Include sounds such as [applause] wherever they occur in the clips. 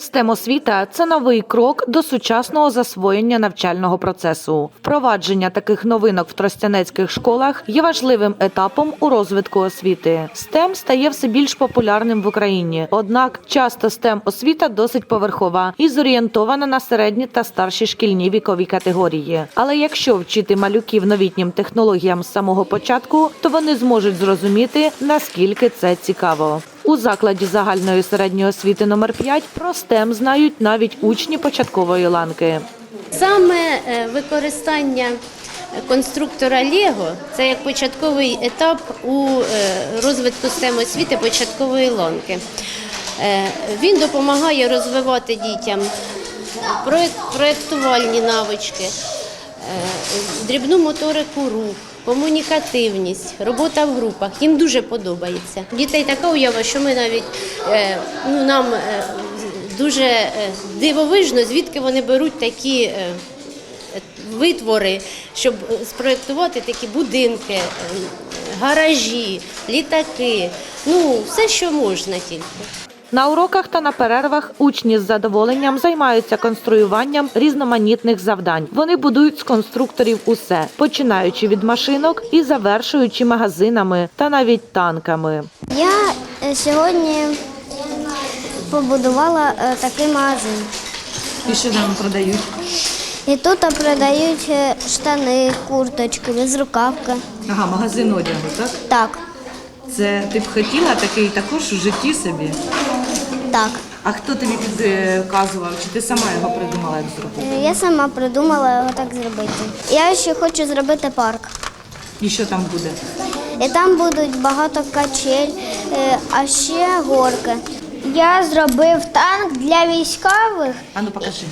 STEM освіта це новий крок до сучасного засвоєння навчального процесу. Впровадження таких новинок в тростянецьких школах є важливим етапом у розвитку освіти. STEM стає все більш популярним в Україні. Однак часто STEM освіта досить поверхова і зорієнтована на середні та старші шкільні вікові категорії. Але якщо вчити малюків новітнім технологіям з самого початку, то вони зможуть зрозуміти наскільки це цікаво. У закладі загальної середньої освіти номер 5 про STEM знають навіть учні початкової ланки. Саме е, використання конструктора Лего це як початковий етап у е, розвитку STEM освіти початкової ланки. Е, Він допомагає розвивати дітям проєктувальні навички, дрібну моторику рук. Комунікативність, робота в групах їм дуже подобається. Дітей така уява, що ми навіть е, ну нам е, дуже е, дивовижно, звідки вони беруть такі витвори, щоб спроєктувати такі будинки, гаражі, літаки. Ну, все, що можна тільки. На уроках та на перервах учні з задоволенням займаються конструюванням різноманітних завдань. Вони будують з конструкторів усе, починаючи від машинок і завершуючи магазинами та навіть танками. Я е, сьогодні побудувала е, такий магазин. І що там продають? І тут продають е, штани, курточки, безрукавки. Ага, магазин одягу, так? Так, Це ти б хотіла такий також у житті собі. Так. А хто тобі підказував? Чи ти сама його придумала, як зробити? Я сама придумала його так зробити. Я ще хочу зробити парк. І що там буде? І там будуть багато качель, е, а ще горки. Я зробив танк для військових. А ну покажи.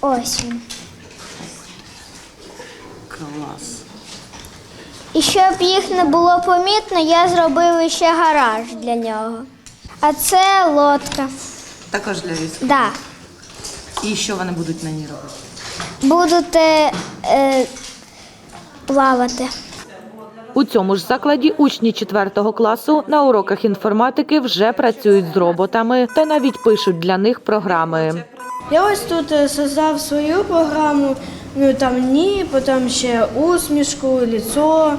Ось він. Клас. І щоб їх не було помітно, я зробив ще гараж для нього. А це лодка. Також для військ. Да. І що вони будуть на ній робити? Будете е, плавати. У цьому ж закладі учні 4 класу на уроках інформатики вже працюють з роботами та навіть пишуть для них програми. Я ось тут е, создав свою програму, ну там ні, потім ще усмішку, ліцо.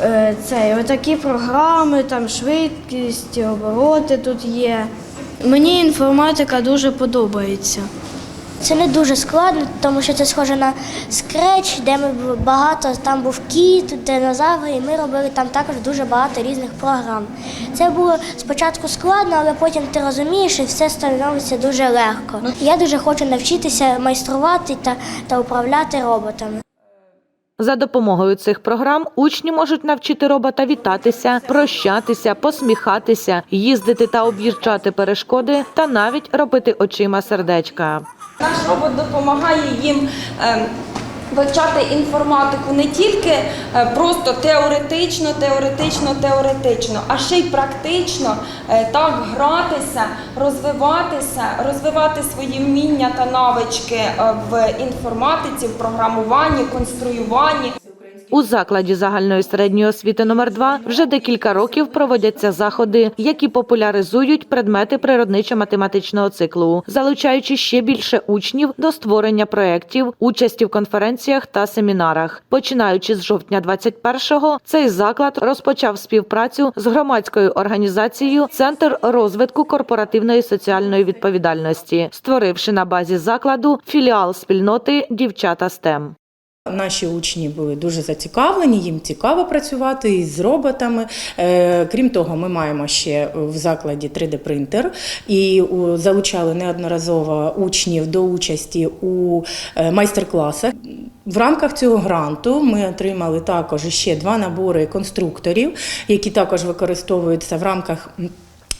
Е, Це отакі програми, там швидкість, обороти тут є. Мені інформатика дуже подобається. Це не дуже складно, тому що це схоже на скреч, де ми багато там був кіт, динозаври, і ми робили там також дуже багато різних програм. Це було спочатку складно, але потім ти розумієш і все становиться дуже легко. Я дуже хочу навчитися майструвати та, та управляти роботами. За допомогою цих програм учні можуть навчити робота вітатися, прощатися, посміхатися, їздити та об'їжджати перешкоди та навіть робити очима сердечка. Наш робот допомагає їм е, вивчати інформатику не тільки е, просто теоретично, теоретично, теоретично, а ще й практично е, так гратися, розвиватися, розвивати свої вміння та навички е, в інформатиці, в програмуванні, конструюванні. У закладі загальної середньої освіти номер 2 вже декілька років проводяться заходи, які популяризують предмети природничо-математичного циклу, залучаючи ще більше учнів до створення проєктів, участі в конференціях та семінарах. Починаючи з жовтня 21-го, цей заклад розпочав співпрацю з громадською організацією Центр розвитку корпоративної соціальної відповідальності, створивши на базі закладу філіал спільноти Дівчата СТЕМ. Наші учні були дуже зацікавлені, їм цікаво працювати із роботами. Е, Крім того, ми маємо ще в закладі 3D-принтер і залучали неодноразово учнів до участі у е, майстер-класах. В рамках цього гранту ми отримали також ще два набори конструкторів, які також використовуються в рамках.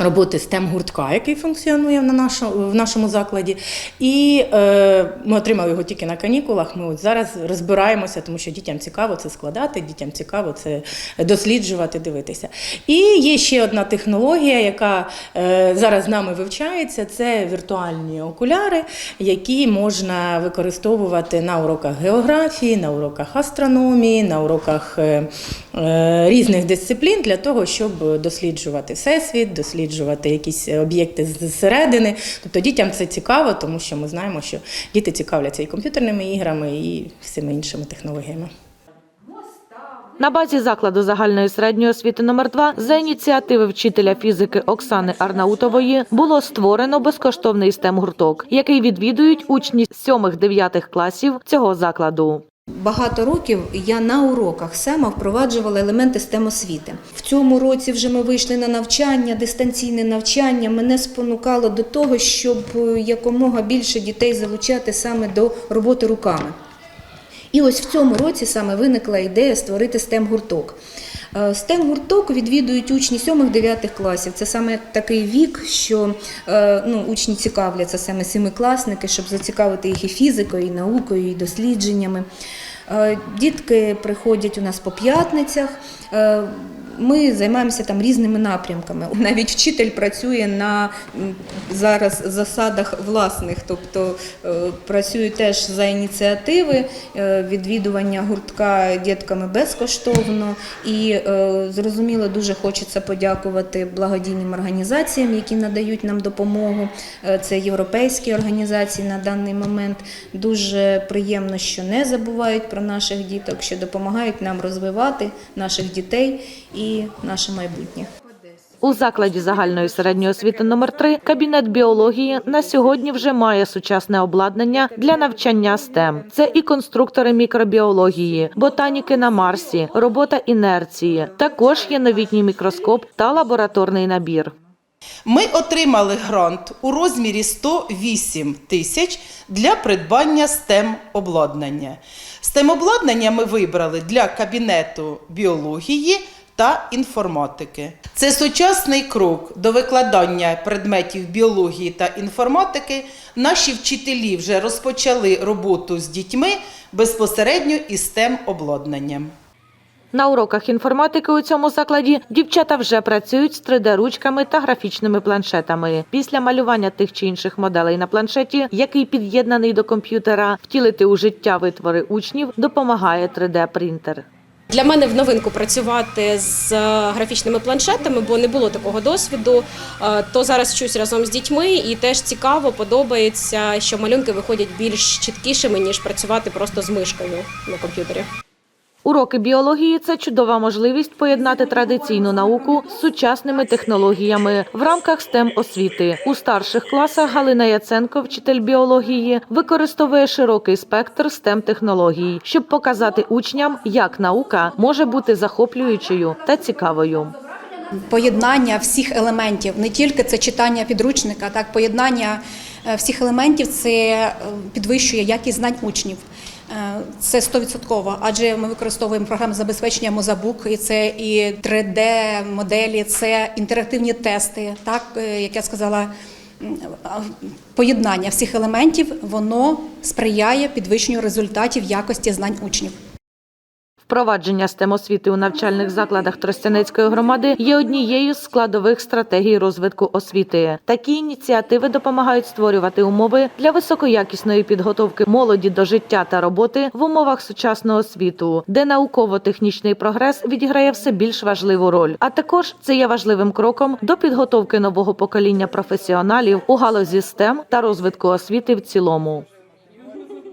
Роботи stem гуртка, який функціонує на нашому, в нашому закладі. І е, ми отримали його тільки на канікулах. Ми от зараз розбираємося, тому що дітям цікаво це складати, дітям цікаво це досліджувати, дивитися. І є ще одна технологія, яка е, зараз з нами вивчається: це віртуальні окуляри, які можна використовувати на уроках географії, на уроках астрономії, на уроках е, е, різних дисциплін для того, щоб досліджувати всесвіт, досліджувати досліджувати якісь об'єкти зсередини. Тобто дітям це цікаво, тому що ми знаємо, що діти цікавляться і комп'ютерними іграми, і всіма іншими технологіями. На базі закладу загальної середньої освіти номер 2 за ініціативи вчителя фізики Оксани Арнаутової було створено безкоштовний stem гурток який відвідують учні 7-9 класів цього закладу. Багато років я на уроках сама впроваджувала елементи STEM освіти. В цьому році вже ми вийшли на навчання, дистанційне навчання. Мене спонукало до того, щоб е, якомога більше дітей залучати саме до роботи руками. І ось в цьому році саме виникла ідея створити STEM-гурток. STEM-гурток відвідують учні 7-9 класів. Це саме такий вік, що е, ну, учні цікавляться саме семикласники, щоб зацікавити їх і фізикою, і наукою, і дослідженнями. Е, Дітки приходять у нас по п'ятницях. Ми займаємося там різними напрямками. [laughs] Навіть вчитель працює на зараз засадах власних, тобто е, працює теж за ініціативи е, відвідування гуртка дітками безкоштовно. І е, зрозуміло, дуже хочеться подякувати благодійним організаціям, які надають нам допомогу. Це європейські організації на даний момент. Дуже приємно, що не забувають про наших діток, що допомагають нам розвивати наших дітей і наше майбутнє. У закладі загальної середньої освіти номер 3 кабінет біології на сьогодні вже має сучасне обладнання для навчання STEM. Це і конструктори мікробіології, ботаніки на Марсі, робота інерції. Також є новітній мікроскоп та лабораторний набір. Ми отримали грант у розмірі 108 тисяч для придбання STEM обладнання. STEM обладнання ми вибрали для кабінету біології та інформатики. Це сучасний крок до викладання предметів біології та інформатики. Наші вчителі вже розпочали роботу з дітьми безпосередньо із STEM обладнанням. На уроках інформатики у цьому закладі дівчата вже працюють з 3D-ручками та графічними планшетами. Після малювання тих чи інших моделей на планшеті, який під'єднаний до комп'ютера, втілити у життя витвори учнів допомагає 3D-принтер. Для мене в новинку працювати з е, графічними планшетами, бо не було такого досвіду. Е, То зараз вчусь разом з дітьми, і теж цікаво, подобається, що малюнки виходять більш чіткішими ніж працювати просто з мишкою на комп'ютері. Уроки біології це чудова можливість поєднати традиційну науку з сучасними технологіями в рамках STEM освіти. У старших класах Галина Яценко, вчитель біології, використовує широкий спектр STEM технологій, щоб показати учням, як наука може бути захоплюючою та цікавою. поєднання всіх елементів, не тільки це читання підручника, так поєднання е, всіх елементів це е, підвищує якість знань учнів. Е, Це 100%, адже ми використовуємо програми забезпечення Мозабук, і це і 3D-моделі, це інтерактивні тести. Так, е, як я сказала, поєднання всіх елементів воно сприяє підвищенню результатів якості знань учнів. Впровадження STEM освіти у навчальних закладах Тростянецької громади є однією з складових стратегій розвитку освіти. Такі ініціативи допомагають створювати умови для високоякісної підготовки молоді до життя та роботи в умовах сучасного світу, де науково-технічний прогрес відіграє все більш важливу роль. А також це є важливим кроком до підготовки нового покоління професіоналів у галузі STEM та розвитку освіти в цілому.